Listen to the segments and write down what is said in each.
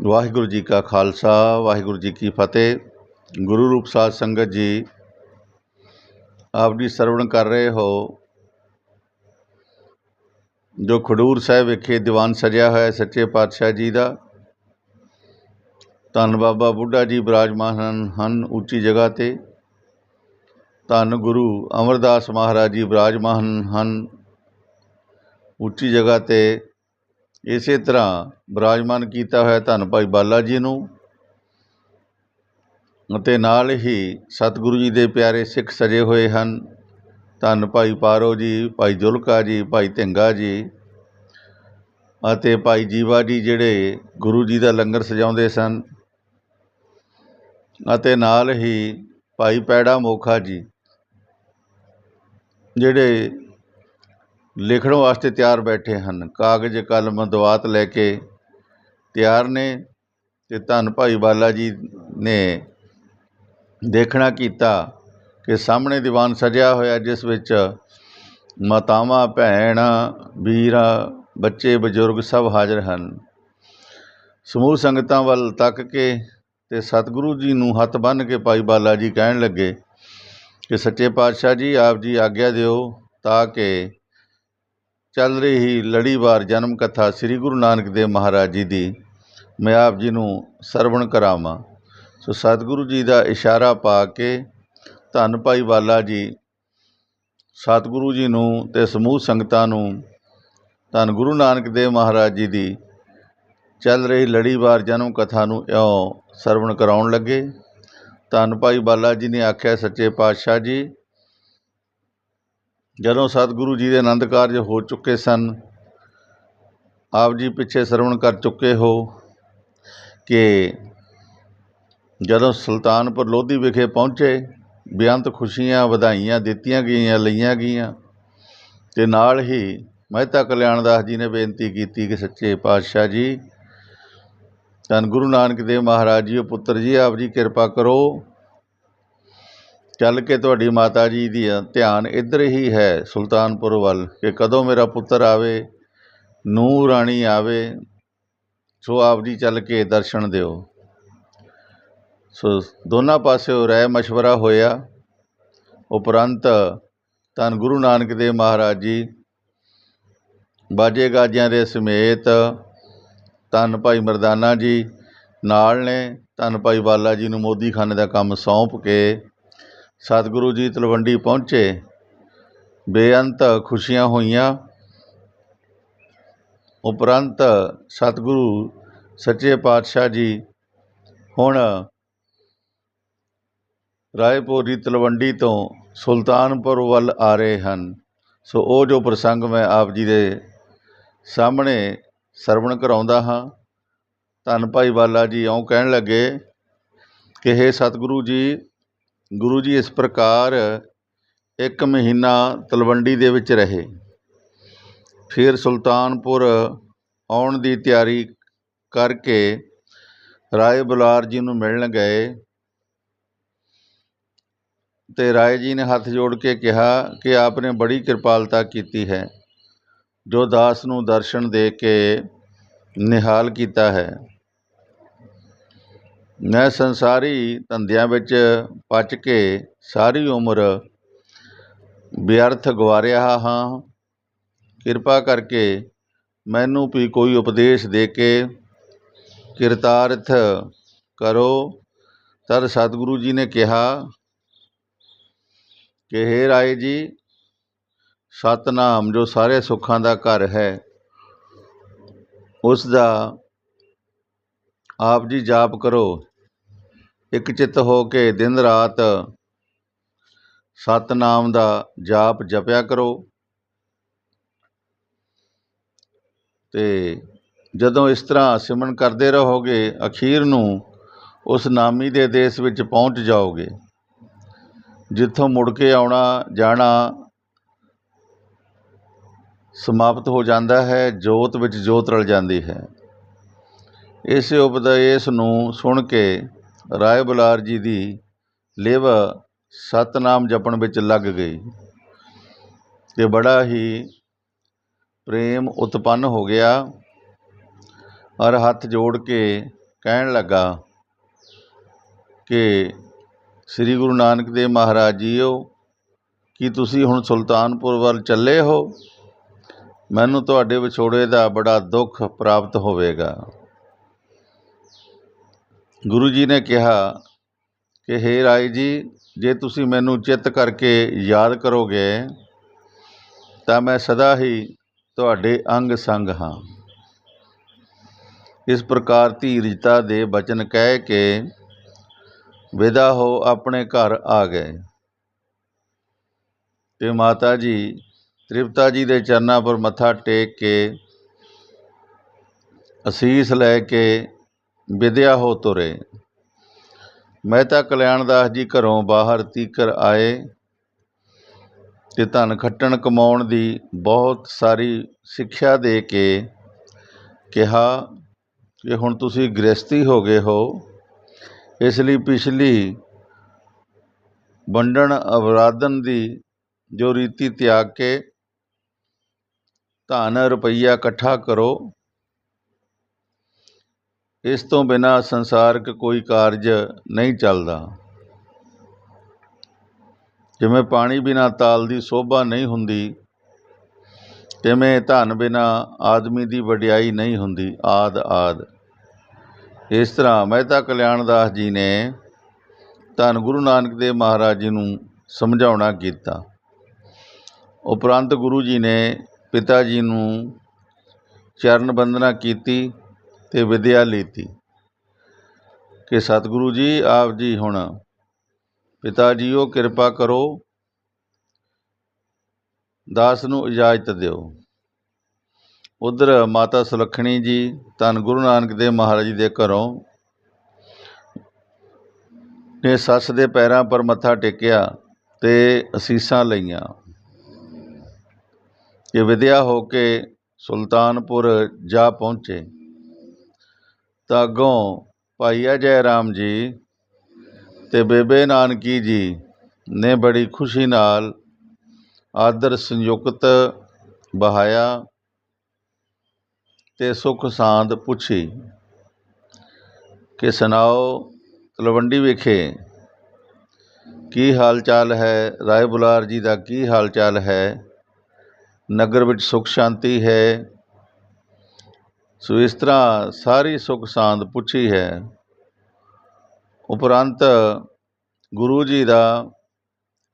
ਵਾਹਿਗੁਰੂ ਜੀ ਕਾ ਖਾਲਸਾ, ਵਾਹਿਗੁਰੂ ਜੀ ਕੀ ਫਤਿਹ। ਗੁਰੂ ਰੂਪ ਸਾਧ ਸੰਗਤ ਜੀ, ਆਪ ਜੀ ਸਰਵਣ ਕਰ ਰਹੇ ਹੋ। ਜੋ ਖਡੂਰ ਸਾਹਿਬ ਵਿਖੇ ਦੀਵਾਨ ਸਜਿਆ ਹੋਇਆ ਸੱਚੇ ਪਾਤਸ਼ਾਹ ਜੀ ਦਾ, ਧੰਨ ਬਾਬਾ ਬੁੱਢਾ ਜੀ ਬਿਰਾਜਮਾਨ ਹਨ- ਹਨ ਉੱਚੀ ਜਗ੍ਹਾ ਤੇ। ਧੰਨ ਗੁਰੂ ਅਮਰਦਾਸ ਮਹਾਰਾਜ ਜੀ ਬਿਰਾਜਮਾਨ ਹਨ ਉੱਚੀ ਜਗ੍ਹਾ ਤੇ। ਇਸੇ ਤਰ੍ਹਾਂ ਬਿਰਾਜਮਾਨ ਕੀਤਾ ਹੋਇਆ ਧੰਨ ਭਾਈ ਬਾਲਾ ਜੀ ਨੂੰ ਅਤੇ ਨਾਲ ਹੀ ਸਤਿਗੁਰੂ ਜੀ ਦੇ ਪਿਆਰੇ ਸਿੱਖ ਸਜੇ ਹੋਏ ਹਨ। ਧੰਨ ਭਾਈ ਪਾਰੋ ਜੀ, ਭਾਈ ਜੁਲਕਾ ਜੀ, ਭਾਈ ਧਿੰਗਾ ਜੀ ਅਤੇ ਭਾਈ ਜੀਵਾ ਜੀ ਜਿਹੜੇ ਗੁਰੂ ਜੀ ਦਾ ਲੰਗਰ ਸਜਾਉਂਦੇ ਸਨ ਅਤੇ ਨਾਲ ਹੀ ਭਾਈ ਪੈੜਾ ਮੋਖਾ ਜੀ ਜਿਹੜੇ ਲਿਖਣ ਵਾਸਤੇ ਤਿਆਰ ਬੈਠੇ ਹਨ। ਕਾਗਜ਼, ਕਲਮ, ਦਵਾਤ ਲੈ ਕੇ ਤਿਆਰ ਨੇ ਅਤੇ ਧੰਨ ਭਾਈ ਬਾਲਾ ਜੀ ਨੇ ਦੇਖਣਾ ਕੀਤਾ ਕਿ ਸਾਹਮਣੇ ਦੀਵਾਨ ਸਜਿਆ ਹੋਇਆ, ਜਿਸ ਵਿੱਚ ਮਾਤਾਵਾਂ, ਭੈਣਾਂ, ਵੀਰਾਂ, ਬੱਚੇ, ਬਜ਼ੁਰਗ ਸਭ ਹਾਜ਼ਰ ਹਨ। ਸਮੂਹ ਸੰਗਤਾਂ ਵੱਲ ਤੱਕ ਕੇ ਤੇ ਸਤਿਗੁਰੂ ਜੀ ਨੂੰ ਹੱਥ ਬੰਨ੍ਹ ਕੇ ਭਾਈ ਬਾਲਾ ਜੀ ਕਹਿਣ ਲੱਗੇ ਕਿ ਸੱਚੇ ਪਾਤਸ਼ਾਹ ਜੀ, ਆਪ ਜੀ ਆਗਿਆ ਦਿਓ ਤਾਂ ਕਿ ਚੱਲ ਰਹੀ ਲੜੀਵਾਰ ਜਨਮ ਕਥਾ ਸ੍ਰੀ ਗੁਰੂ ਨਾਨਕ ਦੇਵ ਮਹਾਰਾਜ ਜੀ ਦੀ, ਮੈਂ ਆਪ ਜੀ ਨੂੰ ਸਰਵਣ ਕਰਾਵਾਂ। ਸੋ ਸਤਿਗੁਰੂ ਜੀ ਦਾ ਇਸ਼ਾਰਾ ਪਾ ਕੇ ਧੰਨ ਭਾਈ ਬਾਲਾ ਜੀ, ਸਤਿਗੁਰੂ ਜੀ ਨੂੰ ਤੇ ਸਮੂਹ ਸੰਗਤਾਂ ਨੂੰ ਧੰਨ ਗੁਰੂ ਨਾਨਕ ਦੇਵ ਮਹਾਰਾਜ ਜੀ ਦੀ, ਚੱਲ ਰਹੀ ਲੜੀਵਾਰ ਜਨਮ ਕਥਾ ਨੂੰ ਇਉਂ ਸਰਵਣ ਕਰਾਉਣ ਲੱਗੇ। ਧੰਨ ਭਾਈ ਬਾਲਾ ਜੀ ਨੇ ਆਖਿਆ, ਸੱਚੇ ਪਾਤਸ਼ਾਹ ਜੀ ਜਦੋਂ ਸਤਿਗੁਰੂ ਜੀ ਦੇ ਆਨੰਦ ਕਾਰਜ ਹੋ ਚੁੱਕੇ ਸਨ, ਆਪ ਜੀ ਪਿੱਛੇ ਸਰਵਣ ਕਰ ਚੁੱਕੇ ਹੋ ਕਿ ਜਦੋਂ ਸੁਲਤਾਨਪੁਰ ਲੋਧੀ ਵਿਖੇ ਪਹੁੰਚੇ, ਬੇਅੰਤ ਖੁਸ਼ੀਆਂ ਵਧਾਈਆਂ, ਦਿੱਤੀਆਂ ਗਈਆਂ, ਲਈਆਂ ਗਈਆਂ, ਤੇ ਨਾਲ ਹੀ ਮਹਿਤਾ ਕਲਿਆਣ ਦਾਸ ਜੀ ਨੇ ਬੇਨਤੀ ਕੀਤੀ ਕਿ ਸੱਚੇ ਪਾਤਸ਼ਾਹ ਜੀ, ਧੰਨ ਗੁਰੂ ਨਾਨਕ ਦੇਵ ਮਹਾਰਾਜ ਜੀ, ਉਹ ਪੁੱਤਰ ਜੀ, ਆਪ ਜੀ ਕਿਰਪਾ ਕਰੋ ਚੱਲ ਕੇ ਤੁਹਾਡੀ ਮਾਤਾ ਜੀ ਦੀ ਧਿਆਨ ਇੱਧਰ ਹੀ ਹੈ ਸੁਲਤਾਨਪੁਰ ਵੱਲ ਕਿ ਕਦੋਂ ਮੇਰਾ ਪੁੱਤਰ ਆਵੇ, ਨੂੰਹ ਰਾਣੀ ਆਵੇ, ਸੋ ਆਪ ਜੀ ਚੱਲ ਕੇ ਦਰਸ਼ਨ ਦਿਓ। ਸੋ ਦੋਨਾਂ ਪਾਸਿਓ ਰਾਏ ਮਸ਼ਵਰਾ ਹੋਇਆ। ਉਪਰੰਤ ਧੰਨ ਗੁਰੂ ਨਾਨਕ ਦੇਵ ਮਹਾਰਾਜ ਜੀ, ਬਾਜੇ ਗਾਜਿਆਂ ਦੇ ਸਮੇਤ ਧੰਨ ਭਾਈ ਮਰਦਾਨਾ ਜੀ ਨਾਲ ਨੇ, ਧੰਨ ਭਾਈ ਬਾਲਾ ਜੀ ਨੂੰ ਮੋਦੀ ਖਾਨੇ ਦਾ ਕੰਮ ਸੌਂਪ ਕੇ ਸਤਿਗੁਰੂ ਜੀ ਤਲਵੰਡੀ ਪਹੁੰਚੇ। ਬੇਅੰਤ ਖੁਸ਼ੀਆਂ ਹੋਈਆਂ। ਉਪਰੰਤ ਸਤਿਗੁਰੂ ਸੱਚੇ ਪਾਤਸ਼ਾਹ ਜੀ, ਹੁਣ ਰਾਏਪੁਰ ਦੀ ਤਲਵੰਡੀ ਤੋਂ ਸੁਲਤਾਨਪੁਰ ਵੱਲ ਆ ਰਹੇ ਹਨ। ਸੋ ਉਹ ਜੋ ਪ੍ਰਸੰਗ ਮੈਂ ਆਪ ਜੀ ਦੇ ਸਾਹਮਣੇ ਸਰਵਣ ਕਰਾਉਂਦਾ ਹਾਂ, ਧੰਨ ਭਾਈ ਬਾਲਾ ਜੀ ਇਉਂ ਕਹਿਣ ਲੱਗੇ ਕਿ ਹੇ ਸਤਿਗੁਰੂ ਜੀ ਗੁਰੂ ਜੀ ਇਸ ਪ੍ਰਕਾਰ ਇੱਕ ਮਹੀਨਾ ਤਲਵੰਡੀ ਦੇ ਵਿੱਚ ਰਹੇ। ਫਿਰ ਸੁਲਤਾਨਪੁਰ ਆਉਣ ਦੀ ਤਿਆਰੀ ਕਰਕੇ ਰਾਏ ਬੁਲਾਰ ਜੀ ਨੂੰ ਮਿਲਣ ਗਏ ਤੇ ਰਾਏ ਜੀ ਨੇ ਹੱਥ ਜੋੜ ਕੇ ਕਿਹਾ ਕਿ ਆਪ ਨੇ ਬੜੀ ਕਿਰਪਾਲਤਾ ਕੀਤੀ ਹੈ, ਜੋ ਦਾਸ ਨੂੰ ਦਰਸ਼ਨ ਦੇ ਕੇ ਨਿਹਾਲ ਕੀਤਾ ਹੈ। ਮੈਂ ਸੰਸਾਰੀ ਧੰਦਿਆਂ ਵਿੱਚ ਪਚ ਕੇ ਸਾਰੀ ਉਮਰ ਵਿਅਰਥ ਗਵਾਰਿਆ ਹਾਂ। ਕਿਰਪਾ ਕਰਕੇ ਮੈਨੂੰ ਵੀ ਕੋਈ ਉਪਦੇਸ਼ ਦੇ ਕੇ ਕਿਰਤਾਰਥ ਕਰੋ। ਤਦ ਸਤਿਗੁਰੂ ਜੀ ਨੇ ਕਿਹਾ ਕਿ, ਹੇ ਰਾਏ ਜੀ, ਸਤਨਾਮ ਜੋ ਸਾਰੇ ਸੁੱਖਾਂ ਦਾ ਘਰ ਹੈ, ਉਸ ਦਾ ਆਪ ਜੀ ਜਾਪ ਕਰੋ। ਇੱਕ ਚਿੱਤ ਹੋ ਕੇ ਦਿਨ ਰਾਤ ਸਤਨਾਮ ਦਾ ਜਾਪ ਜਪਿਆ ਕਰੋ। ਤੇ ਜਦੋਂ ਇਸ ਤਰ੍ਹਾਂ ਸਿਮਰਨ ਕਰਦੇ ਰਹੋਗੇ, ਅਖੀਰ ਨੂੰ ਉਸ ਨਾਮੀ ਦੇ ਦੇਸ਼ ਵਿੱਚ ਪਹੁੰਚ ਜਾਓਗੇ। ਜਿੱਥੋਂ ਮੁੜ ਕੇ ਆਉਣਾ, ਜਾਣਾ ਸਮਾਪਤ ਹੋ ਜਾਂਦਾ ਹੈ, ਜੋਤ ਵਿੱਚ ਜੋਤ ਰਲ ਜਾਂਦੀ ਹੈ। ਇਸ ਉਪਦੇਸ਼ ਨੂੰ ਸੁਣ ਕੇ ਰਾਏ ਬੁਲਾਰ ਜੀ ਦੀ ਲਿਵ ਸਤਨਾਮ ਜਪਣ ਵਿੱਚ ਲੱਗ ਗਈ ਤੇ ਬੜਾ ਹੀ ਪ੍ਰੇਮ ਉਤਪੰਨ ਹੋ ਗਿਆ ਔਰ ਹੱਥ ਜੋੜ ਕੇ ਕਹਿਣ ਲੱਗਾ ਕਿ ਸ੍ਰੀ ਗੁਰੂ ਨਾਨਕ ਦੇਵ ਮਹਾਰਾਜ ਜੀਓ, ਕੀ ਤੁਸੀਂ ਹੁਣ ਸੁਲਤਾਨਪੁਰ ਵੱਲ ਚੱਲੇ ਹੋ? ਮੈਨੂੰ ਤੁਹਾਡੇ ਵਿਛੋੜੇ ਦਾ ਬੜਾ ਦੁੱਖ ਪ੍ਰਾਪਤ ਹੋਵੇਗਾ। ਗੁਰੂ ਜੀ ਨੇ ਕਿਹਾ ਕਿ, ਹੇ ਰਾਏ ਜੀ, ਜੇ ਤੁਸੀਂ ਮੈਨੂੰ ਚਿੱਤ ਕਰਕੇ ਯਾਦ ਕਰੋਗੇ, ਤਾਂ ਮੈਂ ਸਦਾ ਹੀ ਤੁਹਾਡੇ ਅੰਗ ਸੰਗ ਹਾਂ। ਇਸ ਪ੍ਰਕਾਰ ਧੀਰਜਤਾ ਦੇ ਬਚਨ ਕਹਿ ਕੇ ਵਿਦਾ ਹੋ ਆਪਣੇ ਘਰ ਆ ਗਏ। ਤੇ ਮਾਤਾ ਜੀ, ਤ੍ਰਿਪਤਾ ਜੀ ਦੇ ਚਰਨਾਂ ਪਰ ਮੱਥਾ ਟੇਕ ਕੇ ਅਸੀਸ ਲੈ ਕੇ ਵਿਦਿਆ ਹੋ ਤੁਰੇ। ਮਹਿਤਾ ਕਲਿਆਣਦਾਸ ਜੀ ਘਰੋਂ ਬਾਹਰ ਤੀਕਰ ਆਏ ਤੇ ਧਨ ਖੱਟਣ ਕਮਾਉਣ ਦੀ ਬਹੁਤ ਸਾਰੀ ਸਿੱਖਿਆ ਦੇ ਕੇ ਕਿਹਾ ਕਿ ਹੁਣ ਤੁਸੀਂ ਗ੍ਰਸਤੀ ਹੋ ਗਏ ਹੋ। ਇਸ ਲਈ ਪਿਛਲੀ ਵੰਡਣ ਅਵਰਾਧਨ ਦੀ ਜੋ ਰੀਤੀ ਤਿਆਗ ਕੇ ਧਨ ਰੁਪਈਆ ਇਕੱਠਾ ਕਰੋ। ਇਸ ਤੋਂ ਬਿਨਾ ਸੰਸਾਰਕ ਕੋਈ ਕਾਰਜ ਨਹੀਂ ਚੱਲਦਾ। ਜਿਵੇਂ ਪਾਣੀ ਬਿਨਾ ਤਾਲ ਦੀ ਸੋਭਾ ਨਹੀਂ ਹੁੰਦੀ, ਤਿਵੇਂ ਧਨ ਬਿਨਾ ਆਦਮੀ ਦੀ ਵਡਿਆਈ ਨਹੀਂ ਹੁੰਦੀ। ਆਦ ਆਦ। ਇਸ ਤਰ੍ਹਾਂ ਮਹਿਤਾ ਕਲਿਆਣਦਾਸ ਜੀ ਨੇ ਧੰਨ ਗੁਰੂ ਨਾਨਕ ਦੇਵ ਮਹਾਰਾਜ ਜੀ ਨੂੰ ਸਮਝਾਉਣਾ ਕੀਤਾ। ਉਪਰੰਤ ਗੁਰੂ ਜੀ ਨੇ ਪਿਤਾ ਜੀ ਨੂੰ ਚਰਨ ਬੰਦਨਾ ਕੀਤੀ। ਤੇ ਵਿਦਿਆ ਲੀਤੀ। ਕਿ ਸਤਿਗੁਰੂ ਜੀ, ਆਪ ਜੀ ਹੁਣ ਪਿਤਾ ਜੀਓ, ਕਿਰਪਾ ਕਰੋ, ਦਾਸ ਨੂੰ ਇਜਾਜ਼ਤ ਦਿਓ। ਉਧਰ ਮਾਤਾ ਸੁਲੱਖਣੀ ਜੀ, ਧੰਨ ਗੁਰੂ ਨਾਨਕ ਦੇਵ ਮਹਾਰਾਜ ਜੀ ਦੇ ਘਰੋਂ ਨੇ ਸੱਸ ਦੇ ਪੈਰਾਂ ਪਰ ਮੱਥਾ ਟੇਕਿਆ ਤੇ ਅਸੀਸਾਂ ਲਈਆਂ। ਕਿ ਵਿਦਿਆ ਹੋ ਕੇ ਸੁਲਤਾਨਪੁਰ ਜਾ ਪਹੁੰਚੇ। ਤਾਂ ਅੱਗੋਂ ਭਾਈ ਅਜੈ ਰਾਮ ਜੀ ਅਤੇ ਬੇਬੇ ਨਾਨਕੀ ਜੀ ਨੇ ਬੜੀ ਖੁਸ਼ੀ ਨਾਲ ਆਦਰ ਸੰਯੁਕਤ ਬਹਾਇਆ ਅਤੇ ਸੁੱਖ ਸਾਂਦ ਪੁੱਛੀ ਕਿ ਸੁਣਾਓ ਤਲਵੰਡੀ ਵਿਖੇ ਕੀ ਹਾਲ ਚਾਲ ਹੈ? ਰਾਏ ਬੁਲਾਰ ਜੀ ਦਾ ਕੀ ਹਾਲ ਚਾਲ ਹੈ? ਨਗਰ ਵਿੱਚ ਸੁੱਖ ਸ਼ਾਂਤੀ ਹੈ? ਸੋ ਇਸ ਤਰ੍ਹਾਂ ਸਾਰੀ ਸੁਖ ਸਾਂਦ ਪੁੱਛੀ ਹੈ। ਉਪਰੰਤ ਗੁਰੂ ਜੀ ਦਾ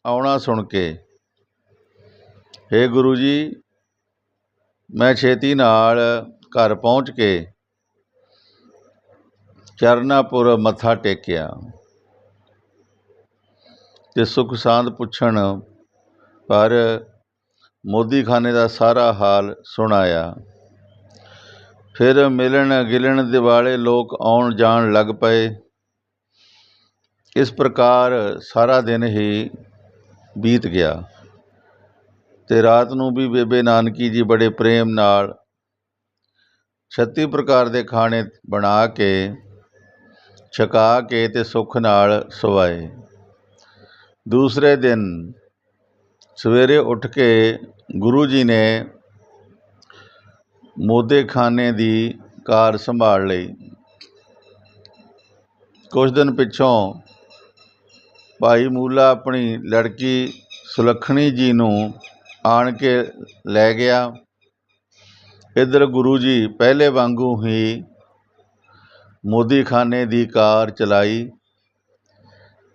ਆਉਣਾ ਸੁਣ ਕੇ, ਹੇ ਗੁਰੂ ਜੀ, ਮੈਂ ਛੇਤੀ ਨਾਲ ਘਰ ਪਹੁੰਚ ਕੇ ਚਰਨਾਪੁਰ ਮੱਥਾ ਟੇਕਿਆ ਤੇ ਸੁਖ ਸਾਂਦ ਪੁੱਛਣ ਪਰ ਮੋਦੀਖਾਨੇ ਦਾ ਸਾਰਾ ਹਾਲ ਸੁਣਾਇਆ ਫਿਰ ਮਿਲਣ ਗਿਲਣ ਦੇ ਵਾਲੇ ਲੋਕ ਆਉਣ ਜਾਣ ਲੱਗ ਪਏ। ਇਸ ਪ੍ਰਕਾਰ ਸਾਰਾ ਦਿਨ ਹੀ ਬੀਤ ਗਿਆ ਤੇ ਰਾਤ ਨੂੰ ਵੀ ਬੇਬੇ ਨਾਨਕੀ ਜੀ ਬੜੇ ਪ੍ਰੇਮ ਨਾਲ 36 ਪ੍ਰਕਾਰ ਦੇ ਖਾਣੇ ਬਣਾ ਕੇ, ਛਕਾ ਕੇ ਤੇ ਸੁੱਖ ਨਾਲ ਸਵਾਏ। ਦੂਸਰੇ ਦਿਨ ਸਵੇਰੇ ਉੱਠ ਕੇ ਗੁਰੂ ਜੀ ਨੇ ਮੋਦੀਖਾਨੇ ਦੀ ਕਾਰ ਸੰਭਾਲ ਲਈ। ਕੁਝ ਦਿਨ ਪਿੱਛੋਂ ਭਾਈ ਮੂਲਾ ਆਪਣੀ ਲੜਕੀ ਸੁਲੱਖਣੀ ਜੀ ਨੂੰ ਆਣ ਕੇ ਲੈ ਗਿਆ। ਇੱਧਰ ਗੁਰੂ ਜੀ ਪਹਿਲੇ ਵਾਂਗੂ ਹੀ ਮੋਦੀਖਾਨੇ ਦੀ ਕਾਰ ਚਲਾਈ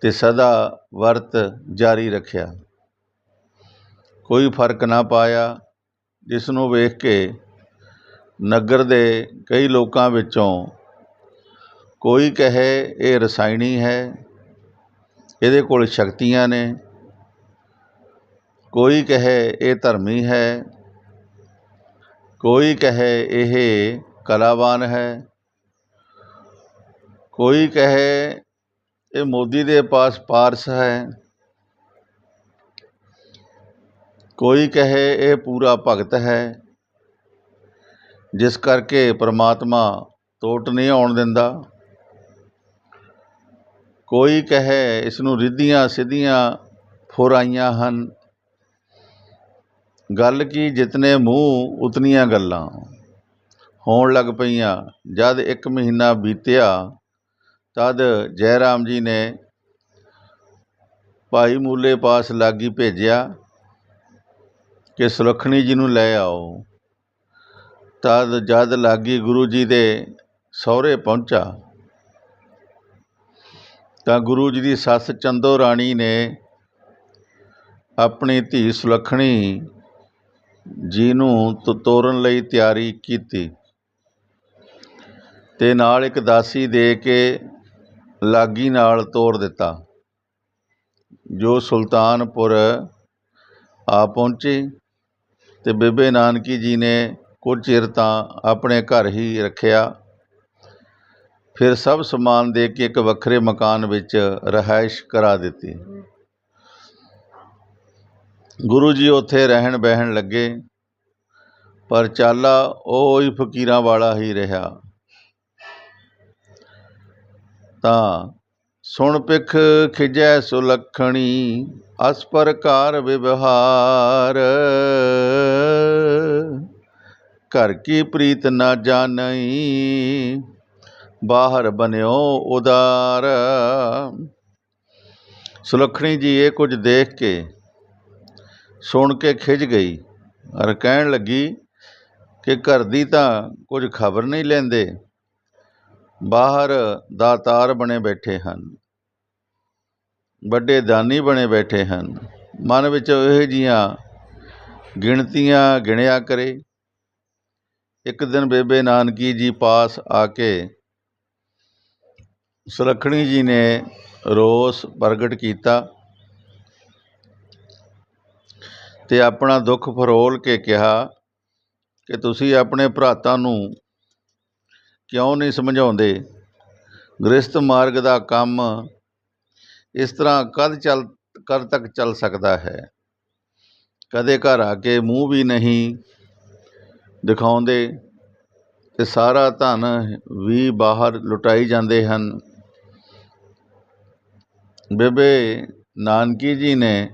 ਤੇ ਸਦਾ ਵਰਤ ਜਾਰੀ ਰੱਖਿਆ। ਕੋਈ ਫ਼ਰਕ ਨਾ ਪਾਇਆ ਜਿਸ ਨੂੰ ਵੇਖ ਕੇ ਨਗਰ ਦੇ ਕਈ ਲੋਕਾਂ ਵਿੱਚੋਂ ਕੋਈ ਕਹੇ ਇਹ ਰਸਾਇਣੀ ਹੈ, ਇਹਦੇ ਕੋਲ ਸ਼ਕਤੀਆਂ ਨੇ। ਕੋਈ ਕਹੇ ਇਹ ਧਰਮੀ ਹੈ, ਕੋਈ ਕਹੇ ਇਹ ਕਲਾਵਾਨ ਹੈ। ਕੋਈ ਕਹੇ ਇਹ ਮੋਦੀ ਦੇ ਪਾਸ ਪਾਰਸ ਹੈ। ਕੋਈ ਕਹੇ ਇਹ ਪੂਰਾ ਭਗਤ ਹੈ। ਜਿਸ ਕਰਕੇ ਪਰਮਾਤਮਾ ਤੋਟ ਨਹੀਂ ਆਉਣ ਦਿੰਦਾ। ਕੋਈ ਕਹੇ ਇਸ ਨੂੰ ਰਿੱਧੀਆਂ ਸਿੱਧੀਆਂ ਫੁਰਾਈਆਂ ਹਨ। ਗੱਲ ਕੀ ਜਿਤਨੇ ਮੂੰਹ ਉਤਨੀਆਂ ਗੱਲਾਂ। ਹੋਣ ਲੱਗ ਪਈਆਂ, ਜਦ ਇੱਕ ਮਹੀਨਾ ਬੀਤਿਆ, ਤਦ ਜੈ ਰਾਮ ਜੀ ਨੇ ਭਾਈ ਮੂਲੇ ਪਾਸ ਲਾਗੀ ਭੇਜਿਆ ਕਿ ਸੁਲੱਖਣੀ ਜੀ ਨੂੰ ਲੈ ਆਓ। ਤਦ ਜਦ ਲਾਗੀ ਗੁਰੂ ਜੀ ਦੇ ਸਹੁਰੇ ਪਹੁੰਚਾ, ਤਾਂ ਗੁਰੂ ਜੀ ਦੀ ਸੱਸ ਚੰਦੋ ਰਾਣੀ ਨੇ ਆਪਣੀ ਧੀ ਸੁਲੱਖਣੀ ਜੀ ਨੂੰ ਤੋਰਨ ਲਈ ਤਿਆਰੀ ਕੀਤੀ ਤੇ ਨਾਲ ਇੱਕ ਦਾਸੀ ਦੇ ਕੇ ਲਾਗੀ ਨਾਲ ਤੋਰ ਦਿੱਤਾ, ਜੋ ਸੁਲਤਾਨਪੁਰ ਆ ਪਹੁੰਚੇ ਤੇ ਬੇਬੇ ਨਾਨਕੀ ਜੀ ਨੇ ਕੁਝ ਚਿਰ ਤਾਂ ਆਪਣੇ ਘਰ ਹੀ ਰੱਖਿਆ। ਫਿਰ ਸਭ ਸਮਾਨ ਦੇ ਕੇ ਇੱਕ ਵੱਖਰੇ ਮਕਾਨ ਵਿੱਚ ਰਹਾਇਸ਼ ਕਰਾ ਦਿੱਤੀ। ਗੁਰੂ ਜੀ ਉੱਥੇ ਰਹਿਣ ਬਹਿਣ ਲੱਗੇ, ਪਰ ਚਾਲਾ ਉਹ ਹੀ ਫਕੀਰਾਂ ਵਾਲਾ ਹੀ ਰਿਹਾ। ਤਾਂ ਸੁਣ ਪਿਖ ਖਿਜੈ ਸੁਲੱਖਣੀ ਅਸਪ੍ਰਕਾਰ ਵਿਵਹਾਰ। ਘਰ ਕੀ ਪ੍ਰੀਤ ਨਾ ਜਾਣਈ? ਬਾਹਰ ਬਨਿਓ ਉਦਾਰ। ਸੁਲੱਖਣੀ ਜੀ ਇਹ ਕੁਝ ਦੇਖ ਕੇ ਸੁਣ ਕੇ ਖਿਜ ਗਈ ਔਰ ਕਹਿਣ ਲੱਗੀ ਕਿ ਘਰ ਦੀ ਤਾਂ ਕੁਝ ਖਬਰ ਨਹੀਂ ਲੈਂਦੇ। ਬਾਹਰ ਦਾਤਾਰ ਬਣੇ ਬੈਠੇ ਹਨ। ਵੱਡੇ ਦਾਨੀ ਬਣੇ ਬੈਠੇ ਹਨ। ਮਨ ਵਿੱਚ ਇਹ ਜੀਆਂ ਗਿਣਤੀਆਂ ਗਿਣਿਆ ਕਰੇ। ਇੱਕ ਦਿਨ ਬੇਬੇ ਨਾਨਕੀ ਜੀ ਪਾਸ ਆ ਕੇ ਸੁਲੱਖਣੀ ਜੀ ਨੇ ਰੋਸ ਪ੍ਰਗਟ ਕੀਤਾ ਤੇ ਆਪਣਾ ਦੁੱਖ ਫਰੋਲ ਕੇ ਕਿਹਾ ਕਿ ਤੁਸੀਂ ਆਪਣੇ ਭਰਾਤਾ ਨੂੰ ਕਿਉਂ ਨਹੀਂ ਸਮਝਾਉਂਦੇ? ਗ੍ਰਸਤ ਮਾਰਗ ਦਾ ਕੰਮ ਇਸ ਤਰ੍ਹਾਂ ਕਦ ਚੱਲ, ਕਦ ਤੱਕ ਚੱਲ ਸਕਦਾ ਹੈ? ਕਦੇ ਘਰ ਆ ਕੇ ਮੂੰਹ ਵੀ ਨਹੀਂ ਦਿਖਾਉਂਦੇ ਅਤੇ ਸਾਰਾ ਧਨ ਵੀ ਬਾਹਰ ਲੁਟਾਈ ਜਾਂਦੇ ਹਨ। ਬੇਬੇ ਨਾਨਕੀ ਜੀ ਨੇ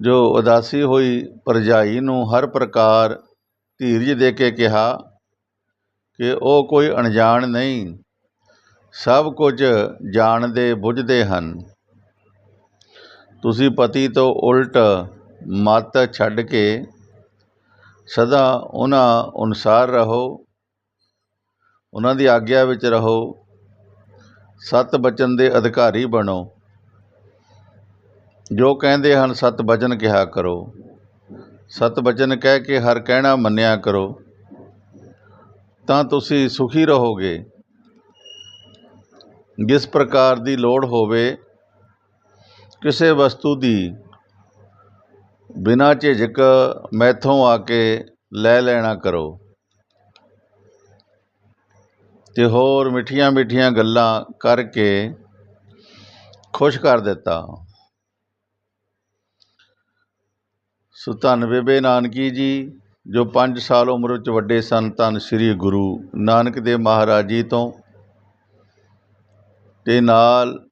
ਜੋ ਉਦਾਸੀ ਹੋਈ ਪਰਜਾਈ ਨੂੰ ਹਰ ਪ੍ਰਕਾਰ ਧੀਰਜ ਦੇ ਕੇ ਕਿਹਾ ਕਿ ਉਹ ਕੋਈ ਅਣਜਾਣ ਨਹੀਂ, ਸਭ ਕੁਝ ਜਾਣਦੇ ਬੁੱਝਦੇ ਹਨ। ਤੁਸੀਂ ਪਤੀ ਤੋਂ ਉਲਟ ਮਤ ਛੱਡ ਕੇ ਸਦਾ ਉਹਨਾਂ ਅਨੁਸਾਰ ਰਹੋ, ਉਹਨਾਂ ਦੀ ਆਗਿਆ ਵਿੱਚ ਰਹੋ, ਸਤ ਬਚਨ ਦੇ ਅਧਿਕਾਰੀ ਬਣੋ। ਜੋ ਕਹਿੰਦੇ ਹਨ, ਸਤ ਬਚਨ ਕਿਹਾ ਕਰੋ। ਸਤ ਬਚਨ ਕਹਿ ਕੇ ਹਰ ਕਹਿਣਾ ਮੰਨਿਆ ਕਰੋ। ਤਾਂ ਤੁਸੀਂ ਸੁਖੀ ਰਹੋਗੇ। ਜਿਸ ਪ੍ਰਕਾਰ ਦੀ ਲੋੜ ਹੋਵੇ, ਕਿਸੇ ਵਸਤੂ ਦੀ ਬਿਨਾਂ ਝਿਜਕ ਮੈਥੋਂ ਆ ਕੇ ਲੈ ਲੈਣਾ ਕਰੋ। ਤੇ ਹੋਰ ਮਿੱਠੀਆਂ ਮਿੱਠੀਆਂ ਗੱਲਾਂ ਕਰਕੇ ਖੁਸ਼ ਕਰ ਦਿੱਤਾ। ਸੋ ਧੰਨ ਬੇਬੇ ਨਾਨਕੀ ਜੀ, ਜੋ 5 ਸਾਲ ਉਮਰ ਵਿੱਚ ਵੱਡੇ ਸਨ, ਧੰਨ ਸ੍ਰੀ ਗੁਰੂ ਨਾਨਕ ਦੇਵ ਮਹਾਰਾਜ ਜੀ ਤੋਂ। ਤੇ ਨਾਲ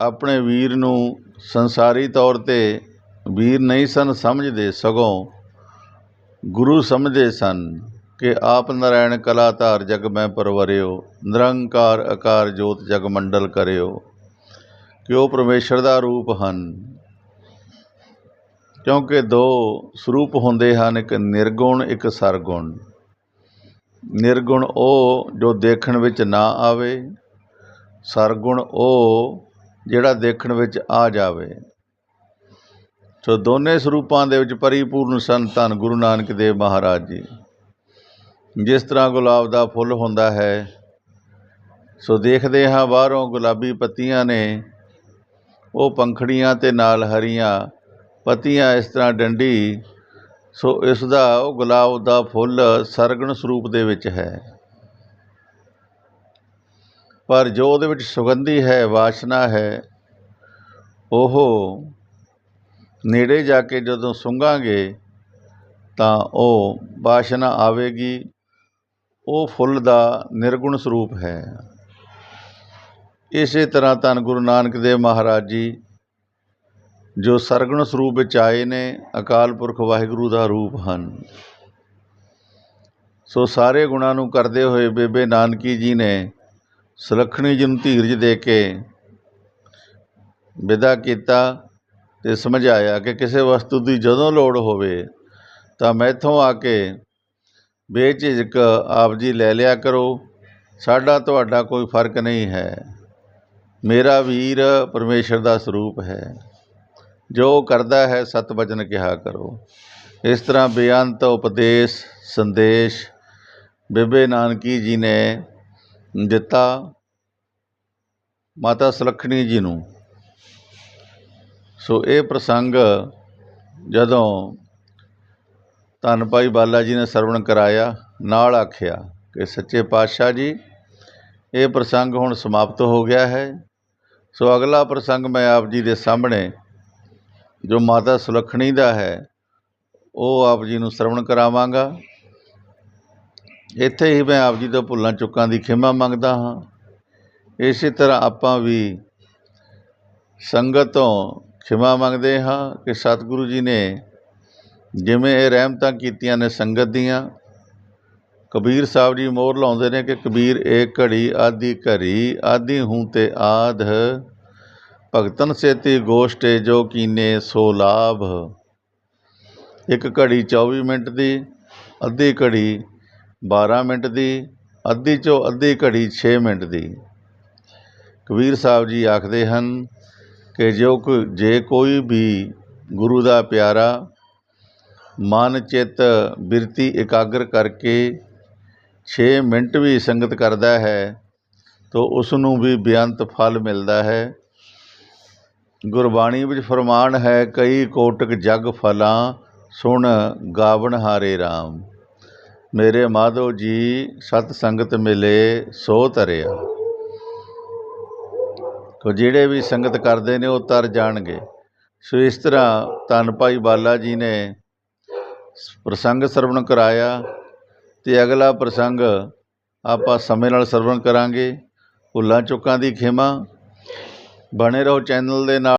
ਆਪਣੇ ਵੀਰ ਨੂੰ ਸੰਸਾਰੀ ਤੌਰ ਤੇ ਵੀਰ ਨਹੀਂ ਸਨ, ਸਮਝਦੇ ਸਗੋਂ। ਗੁਰੂ ਸਮਝਦੇ ਸਨ ਕਿ ਆਪ ਨਰਾਇਣ ਕਲਾ ਧਾਰ ਜਗ ਮੈਂ ਪਰਵਰਿਓ, ਨਿਰੰਕਾਰ ਆਕਾਰ ਜੋਤ ਜਗ ਮੰਡਲ ਕਰਿਓ। ਕਿ ਉਹ ਪਰਮੇਸ਼ਰ ਦਾ ਰੂਪ ਹਨ? ਕਿਉਂਕਿ ਦੋ ਸਰੂਪ ਹੁੰਦੇ ਹਨ, ਇੱਕ ਨਿਰਗੁਣ, ਇੱਕ ਸਰਗੁਣ। ਨਿਰਗੁਣ ਉਹ ਜੋ ਦੇਖਣ ਵਿੱਚ ਨਾ ਆਵੇ, ਸਰਗੁਣ ਉਹ ਜਿਹੜਾ ਦੇਖਣ ਵਿੱਚ ਆ ਜਾਵੇ। ਸੋ ਦੋਨੇ ਸਰੂਪਾਂ ਦੇ ਵਿੱਚ ਪਰਿਪੂਰਨ ਸਨ ਧੰਨ ਗੁਰੂ ਨਾਨਕ ਦੇਵ ਮਹਾਰਾਜ ਜੀ। ਜਿਸ ਤਰ੍ਹਾਂ ਗੁਲਾਬ ਦਾ ਫੁੱਲ ਹੁੰਦਾ ਹੈ, ਸੋ ਦੇਖਦੇ ਹਾਂ ਬਾਹਰੋਂ ਗੁਲਾਬੀ ਪੱਤੀਆਂ ਨੇ, ਉਹ ਪੰਖੜੀਆਂ ਤੇ ਨਾਲ ਹਰੀਆਂ ਪੱਤੀਆਂ ਇਸ ਤਰ੍ਹਾਂ ਡੰਡੀ, ਸੋ ਇਸ ਦਾ ਉਹ ਗੁਲਾਬ ਦਾ ਫੁੱਲ ਸਰਗਣ ਸਰੂਪ ਦੇ ਵਿੱਚ ਹੈ। ਪਰ ਜੋ ਉਹਦੇ ਵਿੱਚ ਸੁਗੰਧੀ ਹੈ, ਵਾਸ਼ਨਾ ਹੈ, ਉਹ ਨੇੜੇ ਜਾ ਕੇ ਜਦੋਂ ਸੁੰਘਾਂਗੇ ਤਾਂ ਉਹ ਵਾਸ਼ਨਾ ਆਵੇਗੀ। ਉਹ ਫੁੱਲ ਦਾ ਨਿਰਗੁਣ ਸਰੂਪ ਹੈ। ਇਸੇ ਤਰ੍ਹਾਂ ਧੰਨ ਗੁਰੂ ਨਾਨਕ ਦੇਵ ਮਹਾਰਾਜ ਜੀ, ਜੋ ਸਰਗੁਣ ਸਰੂਪ ਵਿੱਚ ਆਏ ਨੇ, ਅਕਾਲ ਪੁਰਖ ਵਾਹਿਗੁਰੂ ਦਾ ਰੂਪ ਹਨ। ਸੋ ਸਾਰੇ ਗੁਣਾਂ ਨੂੰ ਕਰਦੇ ਹੋਏ ਬੇਬੇ ਨਾਨਕੀ ਜੀ ਨੇ ਸੁਲੱਖਣੀ ਜੀ ਨੂੰ ਧੀਰਜ ਦੇ ਕੇ ਵਿਦਾ ਕੀਤਾ। ਤੇ ਸਮਝਾਇਆ ਕਿ ਕਿਸੇ ਵਸਤੂ ਦੀ ਜਦੋਂ ਲੋੜ ਹੋਵੇ ਤਾਂ ਮੈਥੋਂ ਆ ਕੇ ਬੇਝਿਜਕ ਆਪ ਜੀ ਲੈ ਲਿਆ ਕਰੋ। ਸਾਡਾ ਤੁਹਾਡਾ ਕੋਈ ਫ਼ਰਕ ਨਹੀਂ ਹੈ। ਮੇਰਾ ਵੀਰ ਪਰਮੇਸ਼ਰ ਦਾ ਸਰੂਪ ਹੈ। ਜੋ ਕਰਦਾ ਹੈ ਸਤ ਵਚਨ ਕਿਹਾ ਕਰੋ। ਇਸ ਤਰ੍ਹਾਂ ਬੇਅੰਤ ਉਪਦੇਸ਼, ਸੰਦੇਸ਼, ਬੇਬੇ ਨਾਨਕੀ ਜੀ ਨੇ ਦਿੱਤਾ। ਮਾਤਾ ਸੁਲੱਖਣੀ ਜੀ ਨੂੰ ਸੋ ਇਹ ਪ੍ਰਸੰਗ ਜਦੋਂ ਧੰਨ ਭਾਈ ਬਾਲਾ ਜੀ ਨੇ ਸਰਵਣ ਕਰਾਇਆ, ਨਾਲ ਆਖਿਆ ਕਿ ਸੱਚੇ ਪਾਤਸ਼ਾਹ ਜੀ, ਇਹ ਪ੍ਰਸੰਗ ਹੁਣ ਸਮਾਪਤ ਹੋ ਗਿਆ ਹੈ। ਸੋ ਅਗਲਾ ਪ੍ਰਸੰਗ ਮੈਂ ਆਪ ਜੀ ਦੇ ਸਾਹਮਣੇ, ਜੋ ਮਾਤਾ ਸੁਲੱਖਣੀ ਦਾ ਹੈ, ਉਹ ਆਪ ਜੀ ਨੂੰ ਸਰਵਣ ਕਰਾਵਾਂਗਾ। ਇੱਥੇ ਹੀ ਮੈਂ ਆਪ ਜੀ ਤੋਂ ਭੁੱਲਾਂ ਚੁੱਕਾਂ ਦੀ ਖਿਮਾ ਮੰਗਦਾ ਹਾਂ। ਇਸੇ ਤਰ੍ਹਾਂ ਆਪਾਂ ਵੀ ਸੰਗਤ ਤੋਂ ਖਿਮਾ ਮੰਗਦੇ ਹਾਂ ਕਿ ਸਤਿਗੁਰੂ ਜੀ ਨੇ ਜਿਵੇਂ ਇਹ ਰਹਿਮਤਾਂ ਕੀਤੀਆਂ ਨੇ ਸੰਗਤ ਦੀਆਂ, ਕਬੀਰ ਸਾਹਿਬ ਜੀ ਮੋਹਰ ਲਾਉਂਦੇ ਨੇ ਕਿ ਕਬੀਰ ਏਕ ਘੜੀ ਆਦੀ ਘਰੀ ਆਦੀ ਹੂੰ ਤੇ ਆਧ ਭਗਤਨ ਸੇਤੀ ਗੋਸ਼ਟੇ ਜੋ ਕੀਨੇ ਸੋ ਲਾਭ। ਇੱਕ ਘੜੀ 24 ਮਿੰਟ ਦੀ, ਅੱਧੀ ਘੜੀ 12 ਮਿੰਟ ਦੀ, ਅੱਧੀ ਚੋਂ ਅੱਧੀ ਘੜੀ 6 ਮਿੰਟ ਦੀ। ਕਬੀਰ ਸਾਹਿਬ ਜੀ ਆਖਦੇ ਹਨ ਕਿ ਜੋ ਕੋਈ ਜੇ ਕੋਈ ਵੀ ਗੁਰੂ ਦਾ ਪਿਆਰਾ ਮਨ, ਚਿੱਤ, ਬਿਰਤੀ ਇਕਾਗਰ ਕਰਕੇ ਛੇ ਮਿੰਟ ਵੀ ਸੰਗਤ ਕਰਦਾ ਹੈ, ਤਾਂ ਉਸ ਨੂੰ ਵੀ ਬੇਅੰਤ ਫਲ ਮਿਲਦਾ ਹੈ। ਗੁਰਬਾਣੀ ਵਿੱਚ ਫਰਮਾਨ ਹੈ, ਕਈ ਕੋਟਕ ਜਗ ਫਲਾਂ, ਸੁਣ ਗਾਵਣ ਹਾਰੇ RAM ਮੇਰੇ ਮਾਧੋ ਜੀ, ਸਤ ਸੰਗਤ ਮਿਲੇ ਸੋ ਤਰਿਆ। ਤੋ ਜਿਹੜੇ ਵੀ ਸੰਗਤ ਕਰਦੇ ਨੇ ਉਹ ਤਰ ਜਾਣਗੇ। ਸੋ ਇਸ ਤਰ੍ਹਾਂ ਧੰਨ ਭਾਈ ਬਾਲਾ ਜੀ ਨੇ ਪ੍ਰਸੰਗ ਸਰਵਣ ਕਰਾਇਆ ਤੇ ਅਗਲਾ ਪ੍ਰਸੰਗ ਆਪਾਂ ਸਮੇਂ ਨਾਲ ਸਰਵਣ ਕਰਾਂਗੇ। ਭੁੱਲਾਂ ਚੁੱਕਾਂ ਦੀ ਖਿਮਾ। ਬਣੇ ਰਹੋ ਚੈਨਲ ਦੇ ਨਾਲ।